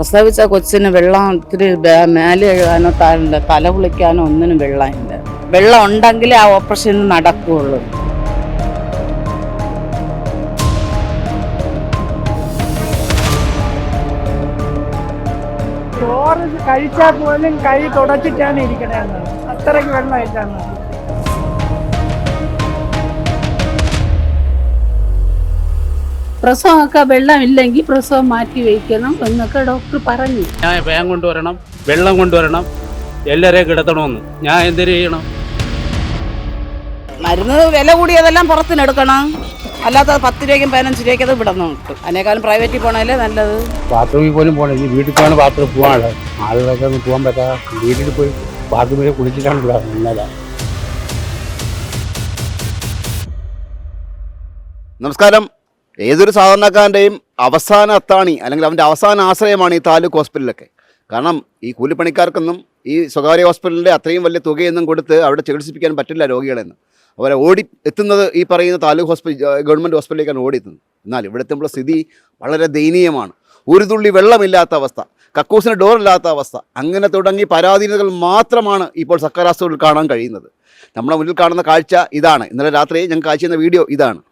പ്രസവിച്ച കൊച്ചിന് വെള്ളം ഒത്തിരി മേലെ എഴുതാനോ തല കുളിക്കാനോ ഒന്നിനും വെള്ളമില്ല. വെള്ളം ഉണ്ടെങ്കിലേ ആ ഓപ്പറേഷൻ നടക്കുകയുള്ളൂ. കഴിച്ചാൽ പോലും കൈ തുടച്ചിട്ടാണ് ഇരിക്കണേന്ന് അത്രയ്ക്ക് വെള്ളമായിട്ടാണ് പ്രസവമൊക്കെ വെള്ളമില്ലെങ്കിൽ പ്രസവം മാറ്റി വയ്ക്കണം എന്നൊക്കെ ഡോക്ടർ പറഞ്ഞു. ഞാൻ വേഗം കൊണ്ടുവരണം വെള്ളം കൊണ്ടുവരണം എല്ലാവരെയും കിടത്തണമെന്ന് ഞാൻ എന്തിനു ചെയ്യണം? മരുന്ന് വില കൂടിയതെല്ലാം പുറത്തിനെടുക്കണം അല്ലാത്ത പത്ത് രൂപയ്ക്കും പതിനഞ്ച് രൂപയ്ക്ക് അത് ഇവിടെ നിന്ന് കിട്ടും അതിനേക്കാളും പ്രൈവറ്റിൽ പോകണല്ലേ നല്ലത്? ബാത്റൂമിൽ പോലും പോകണം ഇനി വീട്ടിൽ പോകണം ബാത്റൂമിൽ പോകാനുള്ളത് ആളുകളൊക്കെ ഒന്നും പോകാൻ പറ്റാതെ വീട്ടിൽ പോയി ബാത്റൂമിൽ കുളിച്ചിട്ടാണ് ഇന്നലെ. നമസ്കാരം. ഏതൊരു സാധാരണക്കാരന്റെയും അവസാന അത്താണി അല്ലെങ്കിൽ അവന്റെ അവസാന ആശ്രയമാണ് ഈ താലൂക്ക് ഹോസ്പിറ്റലൊക്കെ കാരണം ഈ കൂലിപ്പണിക്കാർക്കൊന്നും ഈ സ്വകാര്യ ഹോസ്പിറ്റലിന്റെ അത്രയും വലിയ തുകയൊന്നും കൊടുത്ത് അവിടെ ചികിത്സിപ്പിക്കാൻ പറ്റില്ല രോഗികളെന്ന്. അവരെ ഓടി എത്തുന്നത് ഈ പറയുന്ന താലൂക്ക് ഹോസ്പിറ്റൽ ഗവൺമെന്റ് ഹോസ്പിറ്റലിലേക്കാണ് ഓടി എത്തുന്നത് എന്നാൽ ഇവിടെ എത്തുമ്പോൾ സ്ഥിതി വളരെ ദയനീയമാണ്. ഒരു തുള്ളി വെള്ളമില്ലാത്ത അവസ്ഥ കക്കൂസിന് ഡോറില്ലാത്ത അവസ്ഥ അങ്ങനെ തുടങ്ങി പരാധീനതകൾ മാത്രമാണ് ഇപ്പോൾ സർക്കാർ ആശുപത്രിയിൽ കാണാൻ കഴിയുന്നത്. നമ്മുടെ മുന്നിൽ കാണുന്ന കാഴ്ച ഇതാണ്. ഇന്നലെ രാത്രി ഞങ്ങൾ കാഴ്ച വീഡിയോ ഇതാണ്.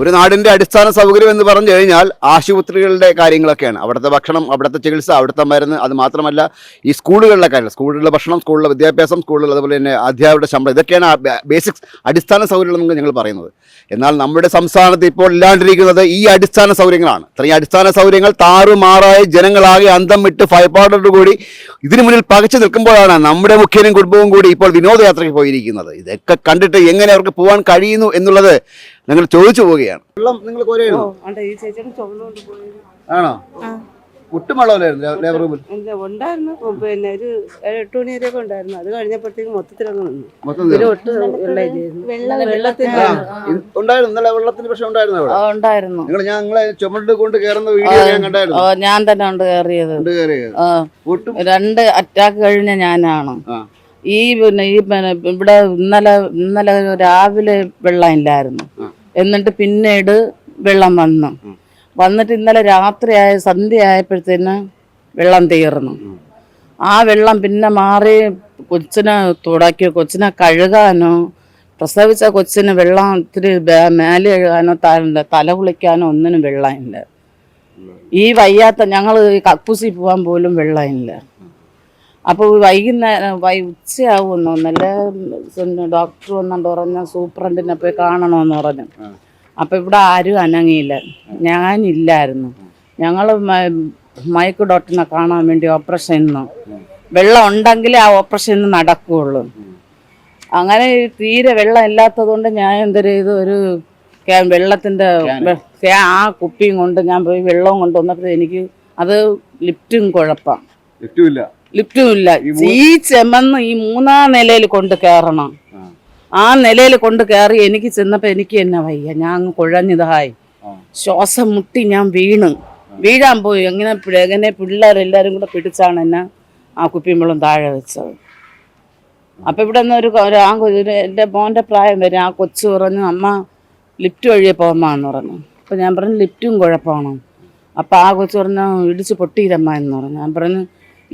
ഒരു നാടിന്റെ അടിസ്ഥാന സൗകര്യം എന്ന് പറഞ്ഞു കഴിഞ്ഞാൽ ആശുപത്രികളുടെ കാര്യങ്ങളൊക്കെയാണ്. അവിടുത്തെ ഭക്ഷണം അവിടുത്തെ ചികിത്സ അവിടുത്തെ മരുന്ന് അത് മാത്രമല്ല ഈ സ്കൂളുകളിലെ കാര്യങ്ങൾ സ്കൂളിലെ ഭക്ഷണം സ്കൂളിലെ വിദ്യാഭ്യാസം സ്കൂളിൽ അതുപോലെ തന്നെ അധ്യാപകരുടെ ശമ്പളം ഇതൊക്കെയാണ് ബേസിക്സ് അടിസ്ഥാന സൗകര്യങ്ങൾ നമുക്ക് ഞങ്ങൾ പറയുന്നത്. എന്നാൽ നമ്മുടെ സംസ്ഥാനത്ത് ഇപ്പോൾ ഇല്ലാണ്ടിരിക്കുന്നത് ഈ അടിസ്ഥാന സൗകര്യങ്ങളാണ്. ഇത്രയും അടിസ്ഥാന സൗകര്യങ്ങൾ താറുമാറായ ജനങ്ങളാകെ അന്തം വിട്ട് ഭയപ്പാടോടുകൂടി ഇതിനു മുന്നിൽ പകച്ചു നിൽക്കുമ്പോഴാണ് നമ്മുടെ മുഖ്യനും കുടുംബവും കൂടി ഇപ്പോൾ വിനോദയാത്രയ്ക്ക് പോയിരിക്കുന്നത്. ഇതൊക്കെ കണ്ടിട്ട് എങ്ങനെ അവർക്ക് പോകാൻ കഴിയുന്നു എന്നുള്ളത് ഞങ്ങൾ ചോദിച്ചു പോവുകയാണ്. വെള്ളം നിങ്ങൾ ആണോ? ലേബർ റൂമിൽ ഉണ്ടായിരുന്നു. പിന്നെ ഒരു എട്ട് മണി വരെയൊക്കെ ഉണ്ടായിരുന്നു. അത് കഴിഞ്ഞപ്പോഴത്തേക്ക് നിന്നു. ഉണ്ടായിരുന്നു. വെള്ളത്തിന് ഉണ്ടായിരുന്നു ഉണ്ടായിരുന്നു. നിങ്ങൾ ഞാൻ നിങ്ങളെ ചുമണ്ട് കൊണ്ട് കയറുന്ന വീഡിയോ ഞാൻ കണ്ടായിരുന്നു. ഞാൻ തന്നെ ഉണ്ട് കയറിയത്. കൊണ്ട് കയറിയത്. രണ്ട് അറ്റാക്ക് കഴിഞ്ഞ ഞാനാണ്. ഈ പിന്നെ ഈ പിന്നെ ഇവിടെ ഇന്നലെ ഇന്നലെ രാവിലെ വെള്ളം ഇല്ലായിരുന്നു. എന്നിട്ട് പിന്നീട് വെള്ളം വന്നു. വന്നിട്ട് ഇന്നലെ രാത്രിയായ സന്ധ്യ ആയപ്പോഴത്തേന് വെള്ളം തീർന്നു. ആ വെള്ളം പിന്നെ മാറി കൊച്ചിനെ തുടക്കി കൊച്ചിനെ കഴുകാനോ പ്രസവിച്ച കൊച്ചിന് വെള്ളം ഇത്തിരി മേലെ മേൽ കഴുകാനോ തല കുളിക്കാനോ ഒന്നിനും വെള്ളമില്ല. ഈ വയ്യാത്ത ഞങ്ങൾ കക്കൂസി പോകാൻ പോലും വെള്ളമില്ല. അപ്പോൾ വൈകുന്നേരം വൈ ഉച്ചയാവുമെന്ന് നല്ല ഡോക്ടർ വന്നുകൊണ്ട് പറഞ്ഞ സൂപ്രണ്ടിനെ പോയി കാണണമെന്ന് പറഞ്ഞു. അപ്പം ഇവിടെ ആരും അനങ്ങിയില്ല. ഞാനില്ലായിരുന്നു. ഞങ്ങൾ മയക്ക് ഡോക്ടറിനെ കാണാൻ വേണ്ടി ഓപ്പറേഷൻ ഇന്നു വെള്ളം ഉണ്ടെങ്കിലേ ആ ഓപ്പറേഷൻ ഇന്ന് നടക്കുകയുള്ളൂ. അങ്ങനെ തീരെ വെള്ളം ഇല്ലാത്തത് കൊണ്ട് ഞാൻ എന്തൊരു ഇത് ഒരു വെള്ളത്തിന്റെ വെള്ളത്തിന്റെ ആ കുപ്പിയും കൊണ്ട് ഞാൻ പോയി വെള്ളവും കൊണ്ടുവന്നപ്പോൾ എനിക്ക് അത് ലിഫ്റ്റും കുഴപ്പം. ലിഫ്റ്റുമില്ല ലിഫ്റ്റും ഇല്ല. ഈ ഇല്ല ഈ ചെമ്മന്ന് ഈ മൂന്നാം നിലയിൽ കൊണ്ട് കയറണം ആ. നിലയിൽ കൊണ്ട് കയറി എനിക്ക് ചെന്നപ്പോ എനിക്ക് എന്നെ വയ്യ? ഞാൻ അങ്ങ് കുഴഞ്ഞതായി. ശ്വാസം മുട്ടി ഞാൻ വീണ്. വീഴാൻ പോയി. എങ്ങനെ എങ്ങനെ പിള്ളേരെല്ലാരും കൂടെ പിടിച്ചാണ് എന്നെ ആ കുപ്പിമ്പളും താഴെ വെച്ചത്. അപ്പൊ ഇവിടെ നിന്ന് ഒരു ആ എന്റെ മോന്റെ എന്റെ മോന്റെ പ്രായം വരെ ആ കൊച്ചു പറഞ്ഞു അമ്മ ലിഫ്റ്റ് വഴിയെ പോകാമെന്ന് പറഞ്ഞു. അപ്പൊ ഞാൻ പറഞ്ഞു ലിഫ്റ്റും കുഴപ്പമാണ്. അപ്പൊ ആ കൊച്ചു പറഞ്ഞു ഇടിച്ച് പൊട്ടിയിരമ്മ എന്ന് പറഞ്ഞു. ഞാൻ പറഞ്ഞു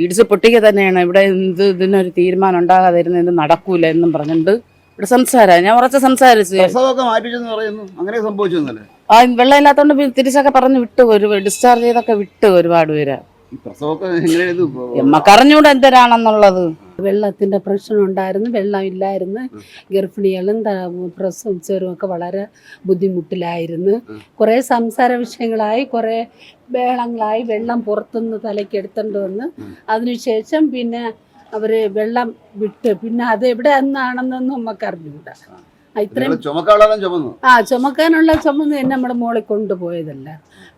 ഇടിച്ച് പൊട്ടിക്കുക തന്നെയാണ്. ഇവിടെ എന്ത് ഇതിനൊരു തീരുമാനം ഉണ്ടാകാതെ ഇരുന്ന് ഇത് നടക്കൂല എന്നും പറഞ്ഞിട്ട് ഇവിടെ സംസാരം. ഞാൻ ഉറച്ച സംസാരിച്ചു. അങ്ങനെ സംഭവിച്ചു ആ വെള്ളം ഇല്ലാത്തോണ്ട് തിരിച്ചൊക്കെ പറഞ്ഞ് വിട്ടു. ഒരു ഡിസ്ചാർജ് ചെയ്തൊക്കെ വിട്ടു ഒരുപാട് പേര്. അറിഞ്ഞൂടെ എന്തരാണെന്നുള്ളത്. വെള്ളത്തിന്റെ പ്രശ്നം ഉണ്ടായിരുന്നു വെള്ളം ഇല്ലായിരുന്നു ഗർഭിണികളും പ്രസവിച്ചവരും ഒക്കെ വളരെ ബുദ്ധിമുട്ടിലായിരുന്നു. കുറേ സംസാര വിഷയങ്ങളായി കുറേ ബേളങ്ങളായി വെള്ളം പുറത്തുനിന്ന് തലയ്ക്ക് എടുത്തുകൊണ്ട് വന്ന് അതിനുശേഷം പിന്നെ അവർ വെള്ളം വിട്ട് പിന്നെ അത് എവിടെ നിന്നാണെന്നൊന്നും നമുക്ക് അറിഞ്ഞൂടാ ആ, ഇത്രയും ആ ചുമക്കാനുള്ള ചുമന്ന് തന്നെ നമ്മുടെ മോളെ കൊണ്ടുപോയതല്ല.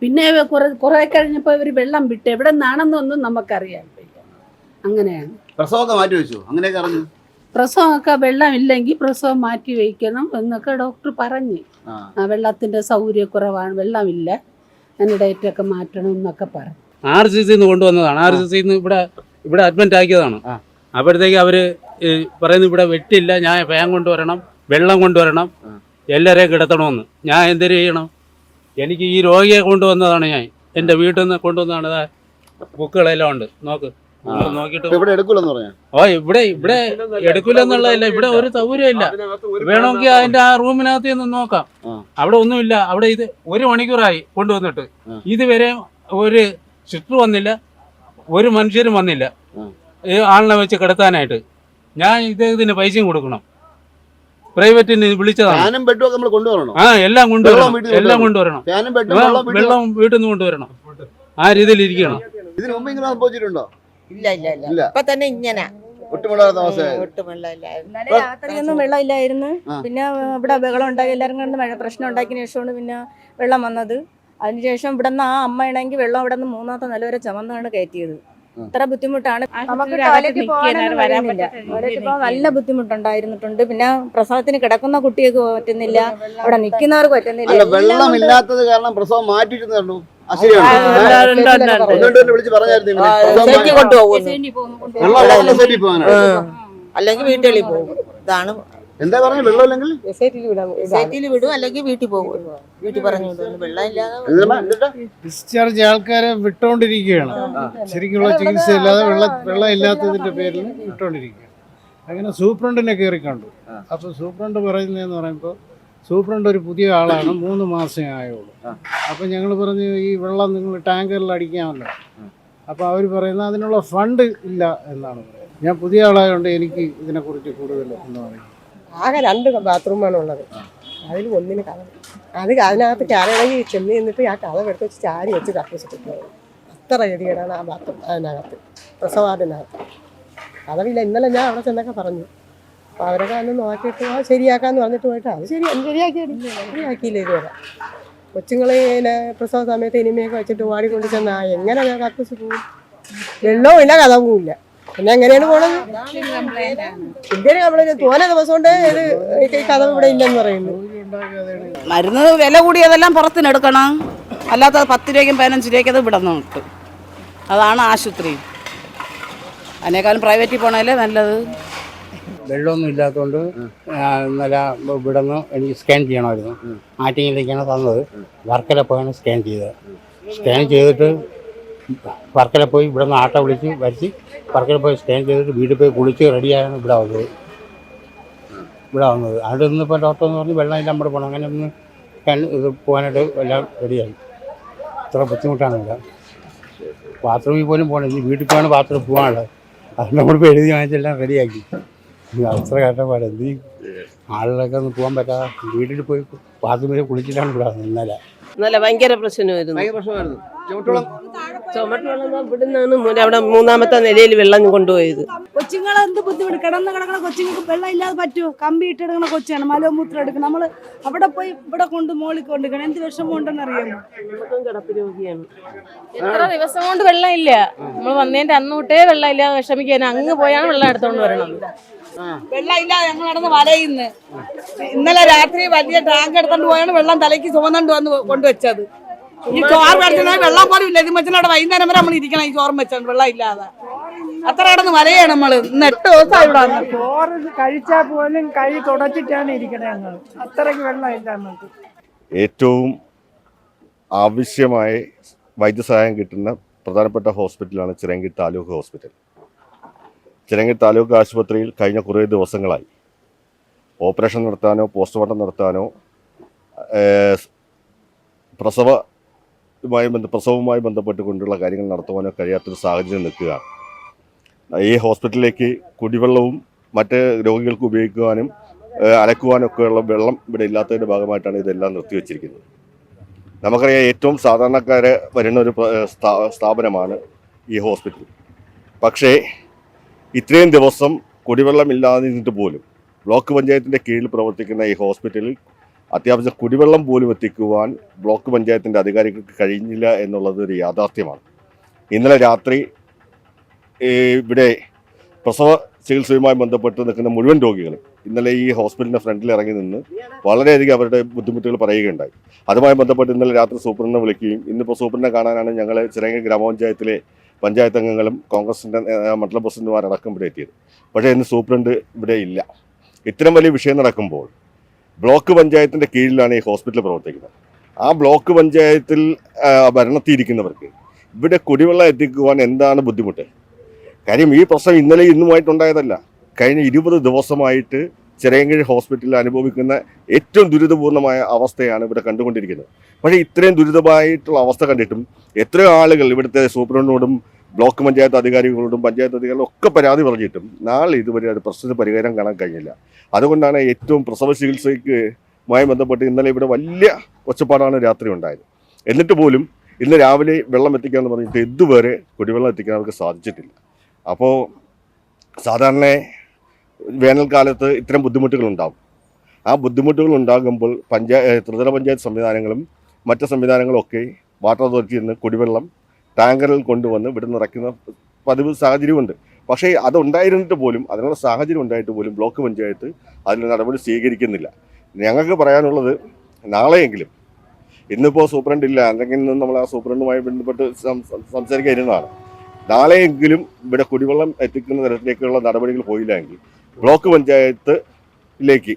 പിന്നെ കുറെ കുറെ കഴിഞ്ഞപ്പോൾ ഇവർ വെള്ളം വിട്ട് എവിടെ നിന്നാണെന്നൊന്നും നമുക്കറിയാൻ വയ്യ അങ്ങനെയാണ്. പ്രസവമൊക്കെ മാറ്റി വെച്ചു? അങ്ങനെയൊക്കെ അറിഞ്ഞു? പ്രസവമൊക്കെ വെള്ളമില്ലെങ്കിൽ പ്രസവം മാറ്റി വയ്ക്കണം എന്നൊക്കെ ഡോക്ടർ പറഞ്ഞ്. ആ. വെള്ളത്തിന്റെ സൗകര്യക്കുറവാണ് വെള്ളം സൗകര്യക്കുറവാണ് വെള്ളമില്ല ഡേറ്റ് ഒക്കെ മാറ്റണം എന്നൊക്കെ പറഞ്ഞു. ആർ സി സിന്ന് കൊണ്ടുവന്നതാണ്. ആർ സി സിന്ന് ഇവിടെ ഇവിടെ അഡ്മിറ്റ് ആക്കിയതാണ്. അപ്പോഴത്തേക്ക് അവർ പറയുന്നത് പറയുന്നു ഇവിടെ വെട്ടില്ല ഞാൻ ഫാൻ കൊണ്ടുവരണം വെള്ളം കൊണ്ടുവരണം. എല്ലാവരെയും കിടത്തണമെന്ന്. ഞാൻ എന്തിനു ചെയ്യണം? എനിക്ക് ഈ രോഗിയെ കൊണ്ടുവന്നതാണ് ഞാൻ. എന്റെ വീട്ടിൽ നിന്ന് കൊണ്ടുവന്നതാണ് ബുക്കുകളെല്ലാം ഉണ്ട്. നോക്ക്. ഇവിടെ എടുക്കൂലെന്ന് പറഞ്ഞാ? ഓ ഇവിടെ ഇവിടെ ഇവിടെ ഒരു സൗകര്യമില്ല. വേണമെങ്കിൽ അതിന്റെ ആ റൂമിനകത്ത് നിന്ന് നോക്കാം. അവിടെ ഒന്നുമില്ല. അവിടെ ഇത് ഒരു മണിക്കൂറായി കൊണ്ടുവന്നിട്ട്. ഇതുവരെ ഒരു സിസ്റ്റർ വന്നില്ല ഒരു മനുഷ്യരും വന്നില്ല. ഈ ആളിനെ വെച്ച് കിടത്താനായിട്ട്. ഞാൻ ഇദ്ദേഹത്തിന് പൈസയും കൊടുക്കണം. പ്രൈവറ്റിന് വിളിച്ചതാണ്. ആ എല്ലാം കൊണ്ടുവരണം. എല്ലാം കൊണ്ടുവരണം. വെള്ളം വീട്ടിൽ നിന്ന് കൊണ്ടുവരണം. ആ രീതിയിൽ ഇരിക്കണം. ഇതിന് മുമ്പ് ഇങ്ങനെ സംഭവിച്ചിട്ടുണ്ടോ? ഇല്ല ഇല്ല ഇല്ല. ഇപ്പൊ തന്നെ ഇങ്ങനെ. രാത്രിയൊന്നും വെള്ളമില്ലായിരുന്നു. ആ. പിന്നെ ഇവിടെ ബഹളം ഉണ്ടാക്കി എല്ലാവരും കണ്ട് മഴ പ്രശ്നം ഉണ്ടാക്കിയ ശേഷമാണ് പിന്നെ വെള്ളം വന്നത്. അതിനുശേഷം ഇവിടെ നിന്ന് ആ അമ്മ അമ്മയാണെങ്കിൽ വെള്ളം ഇവിടെ നിന്ന് മൂന്നാമത്തെ നില വരെ ചുമന്നാണ് കയറ്റിയത്. ഇത്ര ബുദ്ധിമുട്ടാണ്. നമുക്ക് ടോയ്ലറ്റിൽ പോകാനൊന്നും. ടോയ്ലറ്റിൽ പോകാൻ നല്ല ബുദ്ധിമുട്ടുണ്ടായിരുന്നിട്ടുണ്ട്. പിന്നെ പ്രസവത്തിന് കിടക്കുന്ന കുട്ടികൾക്ക് പറ്റുന്നില്ല. അവിടെ നിൽക്കുന്നവർക്ക് പറ്റുന്നില്ല. വെള്ളം ഇല്ലാത്തത് കാരണം പ്രസവം മാറ്റിയിട്ട് അല്ലെങ്കിൽ വീട്ടുകളിൽ പോകും. ഇതാണ് എന്താ പറഞ്ഞ വെള്ളം ഇല്ലെങ്കിൽ? സൈറ്റിൽ വിടും അല്ലെങ്കിൽ വീട്ടിൽ പോകും. വീട്ടിൽ പറഞ്ഞു വെള്ളം ഇല്ലാതെ ഡിസ്ചാർജ് ആൾക്കാരെ വിട്ടോണ്ടിരിക്കുകയാണ്. ശരിക്കുള്ള ചികിത്സ ഇല്ലാതെ വെള്ളം വെള്ളം ഇല്ലാത്തതിന്റെ പേരിൽ വിട്ടോണ്ടിരിക്കുകയാണ്. അങ്ങനെ സൂപ്രണ്ടിനെ കയറി കണ്ടു. അപ്പൊ സൂപ്രണ്ട് പറയുന്നതെന്ന് പറയുമ്പോൾ സൂപ്രണ്ട് ഒരു പുതിയ ആളാണ്. മൂന്ന് മാസമേ ആയുള്ളൂ. അപ്പം ഞങ്ങൾ പറഞ്ഞു ഈ വെള്ളം നിങ്ങൾ ടാങ്കറിൽ അടിക്കാമല്ലോ. അപ്പോൾ അവർ പറയുന്നത് അതിനുള്ള ഫണ്ട് ഇല്ല എന്നാണ് പറയുന്നത്. ഞാൻ പുതിയ ആളായതുകൊണ്ട് എനിക്ക് ഇതിനെക്കുറിച്ച് കൂടുതൽ എന്ന് പറയും ആകെ രണ്ട് ബാത്റൂമാണ് ഉള്ളത്. അതിൽ ഒന്നിന് കഥ. അത് അതിനകത്ത് കയറണമെങ്കിൽ ചെന്ന് നിന്നിട്ട് ആ കഥ എടുത്ത് വെച്ച് ചാരി വെച്ച് കത്തിച്ചിട്ടുണ്ട് അത്ര ഗതികേടാണ് ആ ബാത്റൂം അതിനകത്ത്. പ്രസവാദിനകത്ത് കഥവില്ല ഇന്നലെ ഞാൻ അവിടെ ചെന്നൊക്കെ പറഞ്ഞു. അപ്പോൾ അവരൊക്കെ അന്ന് നോക്കിയിട്ട് ആ ശരിയാക്കാന്ന് പറഞ്ഞിട്ട് പോയിട്ട് അത് ശരി ശരിയാക്കിയത് ശരിയാക്കിയില്ല ഇതുവരെ. കൊച്ചുങ്ങളെ ഇങ്ങനെ പ്രസവ സമയത്ത് ഇനിമയൊക്കെ വെച്ചിട്ട് ഓടിക്കൊണ്ട് ചെന്നാ എങ്ങനെ ഞാൻ കക്കൂസ് പോകും വെള്ളവും ഇല്ല കഥവും ഇല്ല. പിന്നെ എങ്ങനെയാണ് പോണത്? ഇന്ത്യയിൽ നമ്മളൊരു തോന ദിവസം കൊണ്ട് ഈ കഥ ഇവിടെ ഇല്ലെന്ന് പറയുന്നു. മരുന്ന് വില കൂടിയതെല്ലാം പുറത്തിനെടുക്കണം അല്ലാത്തത് പത്ത് രൂപയ്ക്കും പതിനഞ്ച് രൂപയ്ക്ക് അത് ഇവിടെ അതാണ് ആശുപത്രി. അതിനേക്കാളും പ്രൈവറ്റിൽ പോണതല്ലേ നല്ലത്. വെള്ളമൊന്നും ഇല്ലാത്തതുകൊണ്ട് നല്ല ഇവിടെ നിന്ന് എനിക്ക് സ്കാൻ ചെയ്യണമായിരുന്നു. ആറ്റിങ്ങിലേക്കാണ് തന്നത്. വർക്കല പോയാണ് സ്കാൻ ചെയ്തത്. സ്കാൻ ചെയ്തിട്ട് വർക്കല പോയി ഇവിടെ നിന്ന് ആട്ട വിളിച്ച് വരച്ച് വർക്കല പോയി സ്കാൻ ചെയ്തിട്ട് വീട്ടിൽ പോയി കുളിച്ച് റെഡിയായാണ് ഇവിടെ വന്നത്. ഇവിടെ വന്നത്. അവിടെ നിന്നിപ്പോൾ ഡോക്ടർ എന്ന് പറഞ്ഞ് വെള്ളം എല്ലാം നമ്മുടെ പോകണം അങ്ങനെ ഒന്ന് സ്കാൻ ഇത് പോകാനായിട്ട് എല്ലാം റെഡിയായി ഇത്ര ബുദ്ധിമുട്ടാണ് ഇവിടെ ബാത്റൂമിൽ പോലും പോകണം ഇനി വീട്ടിൽ പോകാണ് ബാത്റൂമിൽ പോകാനുള്ളത്. അത് നമ്മളിപ്പോൾ എഴുതി വാങ്ങിച്ചെല്ലാം റെഡിയാക്കി ഈ കഷ്ടപ്പാട് എന്ത് ചെയ്യും? ആളുകളൊക്കെ ഒന്ന് പോകാൻ പറ്റാതെ വീട്ടിൽ പോയി ബാത്റൂമിൽ കുളിച്ചിട്ടാണ് ഇവിടെ ഇന്നലെ. ഇന്നലെ ഭയങ്കര പ്രശ്നമായിരുന്നു. ഭയങ്കര പ്രശ്നമായിരുന്നു. ചുമട്ടുവെള്ളം ചുമട്ട് വെള്ളം ഇവിടെ നിന്നാണ് അവിടെ മൂന്നാമത്തെ നിലയിൽ വെള്ളം കൊണ്ടുപോയത്. കൊച്ചുങ്ങളെ എന്ത് ബുദ്ധിമുട്ട്? കിടന്ന് കിടക്കണ കൊച്ചുങ്ങൾക്ക് വെള്ളം ഇല്ലാതെ പറ്റുമോ കമ്പി ഇട്ടെടുക്കണ കൊച്ചാണ്. മലമൂത്രം എടുക്കണം. നമ്മൾ അവിടെ പോയി ഇവിടെ കൊണ്ട് മോളിൽ കൊണ്ടുക്കണം എന്ത് വിഷമം ഉണ്ടെന്ന് അറിയാമോ? എത്ര ദിവസം കൊണ്ട് വെള്ളം ഇല്ല. നമ്മൾ വന്നതിന്റെ അന്ന് തൊട്ടേ വെള്ളം ഇല്ലാതെ വിഷമിക്കാൻ അങ്ങ് പോയാണ് വെള്ളം എടുത്തോണ്ട് വരണം വെള്ളം ഇല്ലാതെ ഞങ്ങൾ നടന്ന് വലയുന്നു. ഇന്നലെ രാത്രി വലിയ ടാങ്ക് എടുത്തോണ്ട് പോയാണ് വെള്ളം തലയ്ക്ക് ചുമന്നുകൊണ്ട് വന്ന് കൊണ്ടുവച്ചത്. ഈ ചോറ് വെച്ചിട്ട് വെള്ളം പോലും ഇല്ല. ഇത് വെച്ചിട്ട് വൈകുന്നേരം വരെ നമ്മൾ ഇരിക്കണം ഈ ചോറും വെച്ചാൽ വെള്ളം ഇല്ലാതെ അത്ര കിടന്ന് വലയാണ് നമ്മൾ. ഇന്ന് എട്ട് ദിവസം ഇവിടെ ചോറ് കഴിച്ചാൽ പോലും കൈ തുടച്ചിട്ടാണ് ഇരിക്കണേ ഞങ്ങൾ അത്രയ്ക്ക് വെള്ളമില്ല നമുക്ക് ഏറ്റവും ആവശ്യമായി വൈദ്യസഹായം കിട്ടുന്ന പ്രധാനപ്പെട്ട ഹോസ്പിറ്റലാണ് ചിറങ്കി താലൂക്ക് ഹോസ്പിറ്റൽ. ചിറങ്കി താലൂക്ക് ആശുപത്രിയിൽ കഴിഞ്ഞ കുറേ ദിവസങ്ങളായി. ഓപ്പറേഷൻ നടത്താനോ പോസ്റ്റ്മോർട്ടം നടത്താനോ ഏഹ്, പ്രസവവുമായി ബന്ധ പ്രസവവുമായി ബന്ധപ്പെട്ട് കൊണ്ടുള്ള കാര്യങ്ങൾ നടത്തുവാനോ കഴിയാത്തൊരു സാഹചര്യം നിൽക്കുക ഈ ഹോസ്പിറ്റലിലേക്ക് കുടിവെള്ളവും മറ്റ് രോഗികൾക്ക് ഉപയോഗിക്കുവാനും അലക്കുവാനൊക്കെയുള്ള വെള്ളം ഇവിടെ ഇല്ലാത്തതിന്റെ ഭാഗമായിട്ടാണ് ഇതെല്ലാം നിർത്തിവെച്ചിരിക്കുന്നത്. നമുക്കറിയാം ഏറ്റവും സാധാരണക്കാരെ വരുന്ന ഒരു സ്ഥാപനമാണ് ഈ ഹോസ്പിറ്റൽ. പക്ഷേ ഇത്രയും ദിവസം കുടിവെള്ളമില്ലാതെ നിന്നിട്ട് പോലും ബ്ലോക്ക് പഞ്ചായത്തിന്റെ കീഴിൽ പ്രവർത്തിക്കുന്ന ഈ ഹോസ്പിറ്റലിൽ അത്യാവശ്യം കുടിവെള്ളം പോലും എത്തിക്കുവാൻ ബ്ലോക്ക് പഞ്ചായത്തിന്റെ അധികാരികൾക്ക് കഴിഞ്ഞില്ല എന്നുള്ളത് ഒരു യാഥാർത്ഥ്യമാണ്. ഇന്നലെ രാത്രി ഇവിടെ പ്രസവ ചികിത്സയുമായി ബന്ധപ്പെട്ട് നിൽക്കുന്ന മുഴുവൻ രോഗികളും ഇന്നലെ ഈ ഹോസ്പിറ്റലിന്റെ ഫ്രണ്ടിൽ ഇറങ്ങി നിന്ന് വളരെയധികം അവരുടെ ബുദ്ധിമുട്ടുകൾ പറയുകയുണ്ടായി. അതുമായി ബന്ധപ്പെട്ട് ഇന്നലെ രാത്രി സൂപ്രണ്ടിനെ വിളിക്കുകയും ഇന്നിപ്പോൾ സൂപ്രണ്ടിനെ കാണാനാണ് ഞങ്ങൾ ചിറങ്ങ ഗ്രാമപഞ്ചായത്തിലെ പഞ്ചായത്ത് അംഗങ്ങളും കോൺഗ്രസിന്റെ മണ്ഡലം പ്രസിഡന്റുമാരടക്കം ഇവിടെ എത്തിയത്. പക്ഷേ ഇന്ന് സൂപ്രണ്ട് ഇവിടെ ഇല്ല. ഇത്തരം വലിയ വിഷയം നടക്കുമ്പോൾ ബ്ലോക്ക് പഞ്ചായത്തിന്റെ കീഴിലാണ് ഈ ഹോസ്പിറ്റൽ പ്രവർത്തിക്കുന്നത്. ആ ബ്ലോക്ക് പഞ്ചായത്തിൽ ഭരണത്തിയിരിക്കുന്നവർക്ക് ഇവിടെ കുടിവെള്ളം എത്തിക്കുവാൻ എന്താണ് ബുദ്ധിമുട്ട്? കാര്യം ഈ പ്രശ്നം ഇന്നലെ ഇന്നുമായിട്ടുണ്ടായതല്ല. കഴിഞ്ഞ ഇരുപത് ദിവസമായിട്ട് ചിറയൻകീഴ് ഹോസ്പിറ്റലിൽ അനുഭവിക്കുന്ന ഏറ്റവും ദുരിതപൂർണമായ അവസ്ഥയാണ് ഇവിടെ കണ്ടുകൊണ്ടിരിക്കുന്നത്. പക്ഷേ ഇത്രയും ദുരിതമായിട്ടുള്ള അവസ്ഥ കണ്ടിട്ടും എത്രയോ ആളുകൾ ഇവിടുത്തെ സൂപ്രണ്ടിനോടും ബ്ലോക്ക് പഞ്ചായത്ത് അധികാരികളോടും പഞ്ചായത്ത് അധികാരികളും ഒക്കെ പരാതി പറഞ്ഞിട്ടും നാളെ ഇതുവരെ അത് പ്രശ്നത്തിന് പരിഹാരം കാണാൻ കഴിഞ്ഞില്ല. അതുകൊണ്ടാണ് ഏറ്റവും പ്രസവ ചികിത്സയ്ക്ക് മായി ബന്ധപ്പെട്ട് ഇന്നലെ ഇവിടെ വലിയ ഒച്ചപ്പാടാണ് രാത്രി ഉണ്ടായത്. എന്നിട്ട് പോലും ഇന്ന് രാവിലെ വെള്ളം എത്തിക്കാമെന്ന് പറഞ്ഞിട്ട് ഇതുവരെ കുടിവെള്ളം എത്തിക്കാൻ അവർക്ക് സാധിച്ചിട്ടില്ല. അപ്പോൾ സാധാരണ വേനൽക്കാലത്ത് ഇത്തരം ബുദ്ധിമുട്ടുകൾ ഉണ്ടാകും ആ ബുദ്ധിമുട്ടുകൾ ഉണ്ടാകുമ്പോൾ പഞ്ചായത്ത് ത്രിതല പഞ്ചായത്ത് സംവിധാനങ്ങളും മറ്റ് സംവിധാനങ്ങളും ഒക്കെ വാട്ടർ അതോറിറ്റിയിൽ നിന്ന് കുടിവെള്ളം ടാങ്കറിൽ കൊണ്ടുവന്ന് ഇവിടെ നിറയ്ക്കുന്ന പതിവ് സാഹചര്യമുണ്ട്. പക്ഷേ അതുണ്ടായിരുന്നിട്ട് പോലും അതിനുള്ള സാഹചര്യം ഉണ്ടായിട്ട് പോലും ബ്ലോക്ക് പഞ്ചായത്ത് അതിന് നടപടി സ്വീകരിക്കുന്നില്ല. ഞങ്ങൾക്ക് പറയാനുള്ളത് നാളെയെങ്കിലും ഇന്നിപ്പോൾ സൂപ്രണ്ട് ഇല്ല അല്ലെങ്കിൽ ഇന്ന് നമ്മൾ ആ സൂപ്രണ്ടുമായി ബന്ധപ്പെട്ട് സംസാരിക്കാതിരുന്നതാണ്. നാളെയെങ്കിലും ഇവിടെ കുടിവെള്ളം എത്തിക്കുന്ന തരത്തിലേക്കുള്ള നടപടികൾ പോയില്ലെങ്കിൽ ബ്ലോക്ക് പഞ്ചായത്തിലേക്ക്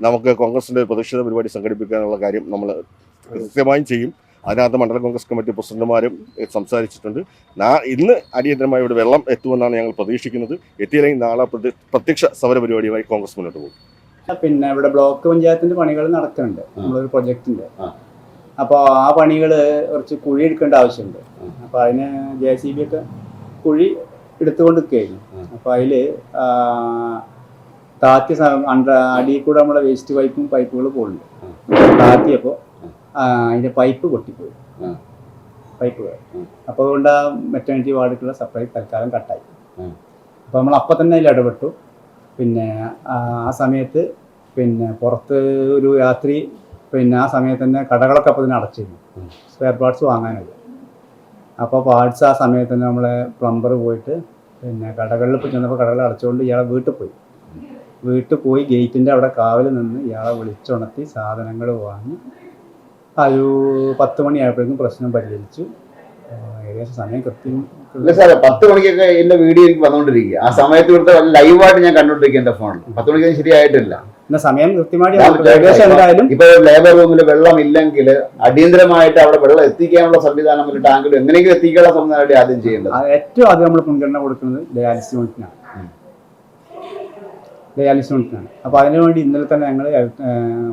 നമുക്ക് കോൺഗ്രസിന്റെ പ്രതിഷേധ പരിപാടി സംഘടിപ്പിക്കാനുള്ള കാര്യം നമ്മൾ കൃത്യമായും ചെയ്യും. അതിനകത്ത് മണ്ഡല കോൺഗ്രസ് കമ്മിറ്റി പ്രസിഡന്റുമാരും സംസാരിച്ചിട്ടുണ്ട്. ഇന്ന് അടിയന്തരമായി ഇവിടെ വെള്ളം എത്തുമെന്നാണ് ഞങ്ങൾ പ്രതീക്ഷിക്കുന്നത്. എത്തിയില്ലെങ്കിൽ നാളെ പ്രത്യക്ഷ സമര പരിപാടിയുമായി കോൺഗ്രസ് മുന്നോട്ട് പോകും. പിന്നെ ഇവിടെ ബ്ലോക്ക് പഞ്ചായത്തിന്റെ പണികൾ നടക്കുന്നുണ്ട്. നമ്മളൊരു പ്രൊജക്റ്റിന്റെ. ആ. അപ്പോൾ ആ പണികൾ കുറച്ച് കുഴി എടുക്കേണ്ട ആവശ്യമുണ്ട്. അപ്പോൾ അതിന് ജെ സി ബി ഒക്കെ കുഴി എടുത്തുകൊണ്ട് നിൽക്കുകയായിരുന്നു അപ്പോൾ അതിൽ താത്തി അണ്ട അടിയിൽ കൂടെ നമ്മളെ വേസ്റ്റ് പൈപ്പും പൈപ്പുകൾ പോകുന്നുണ്ട് താത്തിയപ്പോൾ അതിന്റെ പൈപ്പ് പൊട്ടിപ്പോയി. പൈപ്പ് അപ്പോൾ അതുകൊണ്ട് ആ മെറ്റേണിറ്റി വാർഡിലുള്ള സപ്ലൈ തൽക്കാലം കട്ടായി. അപ്പോൾ നമ്മൾ അപ്പം തന്നെ അതിൽ ഇടപെട്ടു. പിന്നെ ആ സമയത്ത് പിന്നെ പുറത്ത് ഒരു രാത്രി പിന്നെ ആ സമയത്ത് തന്നെ കടകളൊക്കെ അപ്പോൾ തന്നെ അടച്ചിരുന്നു. സ്പെയർ പാർട്സ് വാങ്ങാനില്ല അപ്പോൾ പാർട്സ് ആ സമയത്ത് തന്നെ നമ്മളെ പ്ലംബർ പോയിട്ട് പിന്നെ കടകളിൽ ഇപ്പോൾ ചെന്നപ്പോൾ കടകൾ അടച്ചുകൊണ്ട് ഇയാളെ വീട്ടിൽ പോയി. വീട്ടിൽ പോയി ഗേറ്റിന്റെ അവിടെ കാവൽ നിന്ന് ഇയാളെ വിളിച്ചുണർത്തി സാധനങ്ങൾ വാങ്ങി ആ ഒരു പത്ത് മണിയായപ്പോഴേക്കും പ്രശ്നം പരിഹരിച്ചു. ഏകദേശം സമയം കൃത്യം ഇല്ല സാറേ പത്ത് മണിക്കൊക്കെ എന്റെ വീഡിയോ എനിക്ക് വന്നുകൊണ്ടിരിക്കുക ആ സമയത്ത് ഇവിടുത്തെ ലൈവായിട്ട് ഞാൻ കണ്ടോണ്ടിരിക്കും എന്റെ ഫോണിൽ. പത്ത് മണിക്ക് ശരിയായിട്ടില്ല. സമയം കൃത്യമായിട്ട് ഇപ്പൊ ലേബർ റൂമിൽ വെള്ളം ഇല്ലെങ്കിൽ അടിയന്തരമായിട്ട് അവിടെ വെള്ളം എത്തിക്കാനുള്ള സംവിധാനം ടാങ്കിലും എങ്ങനെയെങ്കിലും എത്തിക്കാനുള്ള സംവിധാനമായിട്ട് ആദ്യം ചെയ്യേണ്ടത്. ഏറ്റവും ആദ്യം നമ്മൾ മുൻഗണന കൊടുക്കുന്നത് ഡയാലിസിസ് യൂണിറ്റിനാണ് ഡയാലിസിസ് യൂണിറ്റിനാണ് അപ്പോൾ അതിനുവേണ്ടി ഇന്നലെ തന്നെ ഞങ്ങൾ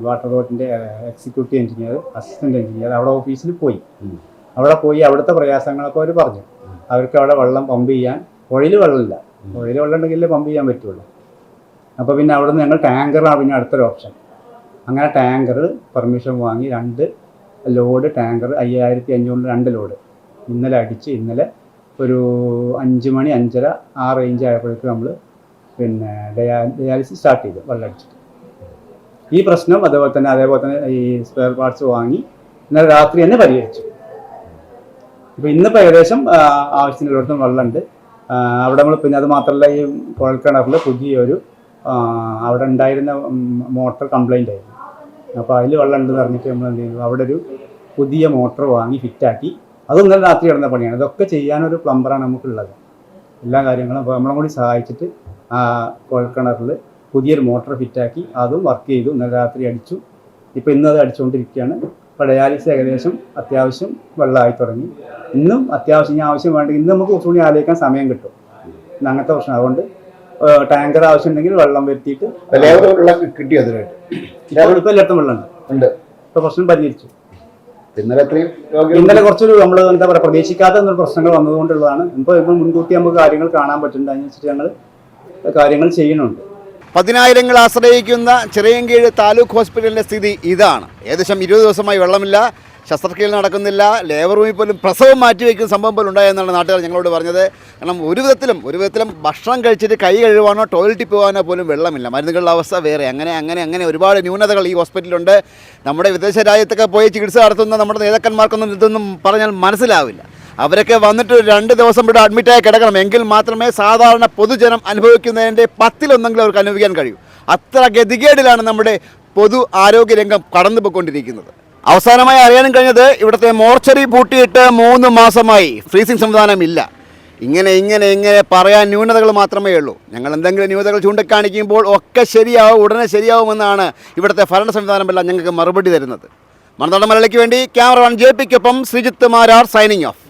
വാട്ടർ അതോറിറ്റിന്റെ എക്സിക്യൂട്ടീവ് എഞ്ചിനീയർ അസിസ്റ്റന്റ് എഞ്ചിനീയർ അവിടെ ഓഫീസിൽ പോയി. അവിടെ പോയി അവിടുത്തെ പ്രയാസങ്ങളൊക്കെ അവർ പറഞ്ഞു. അവർക്ക് അവിടെ വെള്ളം പമ്പ് ചെയ്യാൻ പുഴയിൽ വെള്ളമില്ല. പുഴയിൽ വെള്ളം ഉണ്ടെങ്കിലേ പമ്പ് ചെയ്യാൻ പറ്റുള്ളൂ. അപ്പോൾ പിന്നെ അവിടെ നിന്ന് ഞങ്ങൾ ടാങ്കറാണ് പിന്നെ അടുത്തൊരു ഓപ്ഷൻ. അങ്ങനെ ടാങ്കർ പെർമിഷൻ വാങ്ങി രണ്ട് ലോഡ് ടാങ്കർ അയ്യായിരത്തി അഞ്ഞൂറിന് രണ്ട് ലോഡ്. ഇന്നലെ അടിച്ച് ഇന്നലെ ഒരു അഞ്ച് മണി അഞ്ചര ആ റേഞ്ച് ആയപ്പോഴേക്കും നമ്മൾ പിന്നെ ഡയാ ഡയാലിസിസ് സ്റ്റാർട്ട് ചെയ്തു വെള്ളം അടിച്ചിട്ട്. ഈ പ്രശ്നം അതേപോലെ തന്നെ അതേപോലെ തന്നെ ഈ സ്പെയർ പാർട്സ് വാങ്ങി ഇന്നലെ രാത്രി തന്നെ പരിഹരിച്ചു. അപ്പൊ ഇന്നിപ്പോൾ ഏകദേശം ആവശ്യത്തിനുള്ളിടത്തും വെള്ളമുണ്ട്. അവിടെ നമ്മൾ പിന്നെ അത് മാത്രമല്ല ഈ കുഴൽക്കിണറിൽ പുതിയൊരു അവിടെ ഉണ്ടായിരുന്ന മോട്ടർ കംപ്ലൈന്റ് ആയിരുന്നു. അപ്പോൾ അതിൽ വെള്ളം ഉണ്ടെന്ന് പറഞ്ഞിട്ട് നമ്മൾ എന്ത് ചെയ്തു? അവിടെ ഒരു പുതിയ മോട്ടർ വാങ്ങി ഫിറ്റാക്കി അതൊന്നും ഇന്നലെ രാത്രി കിടന്ന പണിയാണ്. ഇതൊക്കെ ചെയ്യാനൊരു പ്ലംബറാണ് നമുക്കുള്ളത്. എല്ലാ കാര്യങ്ങളും അപ്പോൾ നമ്മളെ കൂടി സഹായിച്ചിട്ട് കുഴൽക്കിണറിൽ പുതിയൊരു മോട്ടർ ഫിറ്റാക്കി അതും വർക്ക് ചെയ്തു. ഇന്നലെ രാത്രി അടിച്ചു. ഇപ്പോൾ ഇന്നത് അടിച്ചുകൊണ്ടിരിക്കുകയാണ്. പടയാലിസ് ഏകദേശം അത്യാവശ്യം വെള്ളമായി തുടങ്ങി. ഇന്നും അത്യാവശ്യം ഇനി ആവശ്യം വേണ്ട ഇന്ന് നമുക്ക് കുറച്ചുകൂടി ആലോചിക്കാൻ സമയം കിട്ടും. ഇന്ന് അങ്ങനത്തെ പ്രശ്നം. അതുകൊണ്ട് ടാങ്കർ ആവശ്യം ഉണ്ടെങ്കിൽ വെള്ളം വരുത്തിയിട്ട് കിട്ടിയോ അതിനായിട്ട്. ഇപ്പോൾ എല്ലായിടത്തും വെള്ളമുണ്ട്. ഇപ്പോൾ പ്രശ്നം പരിഹരിച്ചു. ഇന്നലെ ഇന്നലെ കുറച്ചൊരു നമ്മൾ എന്താ പറയുക പ്രതീക്ഷിക്കാത്ത പ്രശ്നങ്ങൾ വന്നതുകൊണ്ടുള്ളതാണ്. ഇപ്പോൾ ഇപ്പം മുൻകൂട്ടി നമുക്ക് കാര്യങ്ങൾ കാണാൻ പറ്റുന്നുണ്ട്. അതിനനുസരിച്ച് ഞങ്ങൾ കാര്യങ്ങൾ ചെയ്യുന്നുണ്ട്. പതിനായിരങ്ങൾ ആശ്രയിക്കുന്ന ചിറയൻകീഴ് താലൂക്ക് ഹോസ്പിറ്റലിന്റെ സ്ഥിതി ഇതാണ്. ഏകദേശം ഇരുപത് ദിവസമായി വെള്ളമില്ല ശസ്ത്രക്രിയ നടക്കുന്നില്ല ലേബർ റൂമിൽ പോലും പ്രസവം മാറ്റിവെക്കുന്ന സംഭവം പോലും ഉണ്ടായെന്നാണ് നാട്ടുകാർ ഞങ്ങളോട് പറഞ്ഞത്. കാരണം ഒരു വിധത്തിലും ഒരു വിധത്തിലും ഭക്ഷണം കഴിച്ചിട്ട് കൈ കഴുകാനോ ടോയ്ലറ്റിൽ പോകാനോ പോലും വെള്ളമില്ല. മരുന്നുകളുടെ അവസ്ഥ വേറെ. അങ്ങനെ അങ്ങനെ അങ്ങനെ ഒരുപാട് ന്യൂനതകൾ ഈ ഹോസ്പിറ്റലിലുണ്ട്. നമ്മുടെ വിദേശ രാജ്യത്തൊക്കെ പോയി ചികിത്സ നടത്തുന്ന നമ്മുടെ നേതാക്കന്മാർക്കൊന്നും ഇതൊന്നും പറഞ്ഞാൽ മനസ്സിലാവില്ല. അവരൊക്കെ വന്നിട്ട് രണ്ട് ദിവസം ഇവിടെ അഡ്മിറ്റായി കിടക്കണം. എങ്കിൽ മാത്രമേ സാധാരണ പൊതുജനം അനുഭവിക്കുന്നതിന്റെ പത്തിലൊന്നെങ്കിലും അവർക്ക് അനുഭവിക്കാൻ കഴിയൂ. അത്ര ഗതികേടിലാണ് നമ്മുടെ പൊതു ആരോഗ്യ രംഗം കടന്നു പോയിക്കൊണ്ടിരിക്കുന്നത് അവസാനമായി അറിയാനും കഴിഞ്ഞത് ഇവിടുത്തെ മോർച്ചറി പൂട്ടിയിട്ട് മൂന്ന് മാസമായി ഫ്രീസിംഗ് സംവിധാനം ഇല്ല ഇങ്ങനെ ഇങ്ങനെ ഇങ്ങനെ പറയാൻ ന്യൂനതകൾ മാത്രമേ ഉള്ളൂ. ഞങ്ങൾ എന്തെങ്കിലും ന്യൂനതകൾ ചൂണ്ടിക്കാണിക്കുമ്പോൾ ഒക്കെ ശരിയാവും ഉടനെ ശരിയാവുമെന്നാണ് ഇവിടുത്തെ ഭരണ സംവിധാനമെല്ലാം ഞങ്ങൾക്ക് മറുപടി തരുന്നത്. മണനാട് മലയാളിക്ക് വേണ്ടി ക്യാമറമാൻ ജെ പിക്കൊപ്പം ശ്രീജിത്ത് മാരാർ സൈനിങ് ഓഫ്